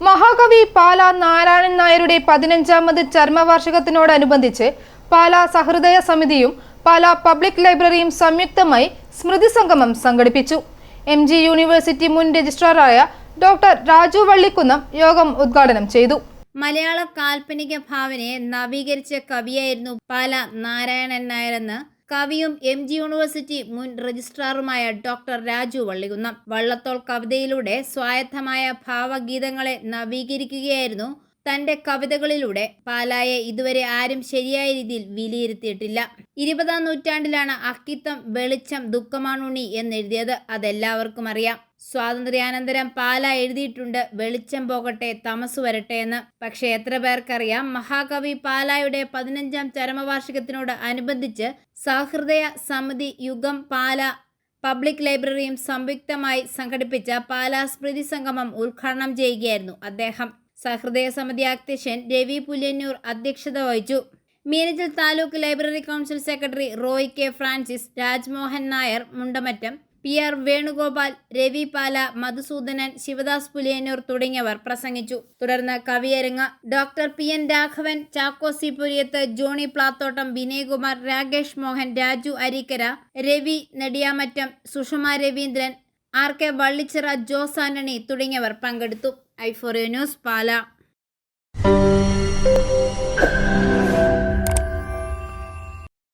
മഹാകവി പാല നാരായണൻ നായരുടെ പതിനഞ്ചാമത് ചർമ്മവാർഷികത്തിനോടനുബന്ധിച്ച് പാല സഹൃദയ സമിതിയും പാല പബ്ലിക് ലൈബ്രറിയും സംയുക്തമായി സ്മൃതി സംഗമം സംഘടിപ്പിച്ചു. എം ജി യൂണിവേഴ്സിറ്റി മുൻ രജിസ്ട്രാറായ ഡോക്ടർ രാജു വള്ളിക്കുന്നം യോഗം ഉദ്ഘാടനം ചെയ്തു. മലയാള കാൽപ്പനിക ഭാവനയെ നവീകരിച്ച കവിയായിരുന്നു പാല നാരായണൻ നായരെന്ന് കവിയും എം ജി യൂണിവേഴ്സിറ്റി മുൻ രജിസ്ട്രാറുമായ ഡോക്ടർ രാജു വള്ളികുന്നം. വള്ളത്തോൾ കവിതയിലൂടെ സ്വായത്തമായ ഭാവഗീതങ്ങളെ നവീകരിക്കുകയായിരുന്നു തന്റെ കവിതകളിലൂടെ. പാലായെ ഇതുവരെ ആരും ശരിയായ രീതിയിൽ വിലയിരുത്തിയിട്ടില്ല. ഇരുപതാം നൂറ്റാണ്ടിലാണ് അക്കിത്തം വെളിച്ചം ദുഃഖമാണുണി എന്നെഴുതിയത്. അതെല്ലാവർക്കും അറിയാം. സ്വാതന്ത്ര്യാനന്തരം പാല എഴുതിയിട്ടുണ്ട് വെളിച്ചം പോകട്ടെ തമസ് വരട്ടെ എന്ന്. പക്ഷേ എത്ര പേർക്കറിയാം മഹാകവി പാലായുടെ പതിനഞ്ചാം ചരമവാർഷികത്തിനോട് അനുബന്ധിച്ച് സഹൃദയ സമിതി യുഗം പാല പബ്ലിക് ലൈബ്രറിയും സംയുക്തമായി സംഘടിപ്പിച്ച പാല സ്മൃതി സംഗമം ഉദ്ഘാടനം ചെയ്യുകയായിരുന്നു അദ്ദേഹം. സഹൃദയ സമിതി അധ്യക്ഷൻ രവി പുല്യന്നൂർ അധ്യക്ഷത വഹിച്ചു. Meenachil taluk library council secretary Roy K Francis Rajmohan Nair Mundamattom P R Venugopal Ravi Pala Madhusoodanan Sivadas Puliyannoor തുടങ്ങിയവർ പ്രസംഗിച്ചു. തുടർന്ന് കവിയരങ്ങ് doctor P N Raghavan Chacko C Puriyath Johny Plathottam Vinayakumar Rakesh Mohan Raju Areekkara Ravi Nediyamattom Sushama Raveendran R K Vallichira Jose Antony തുടങ്ങിയവർ പങ്കെടുത്തു. ഐഫോറിയോ news പാല.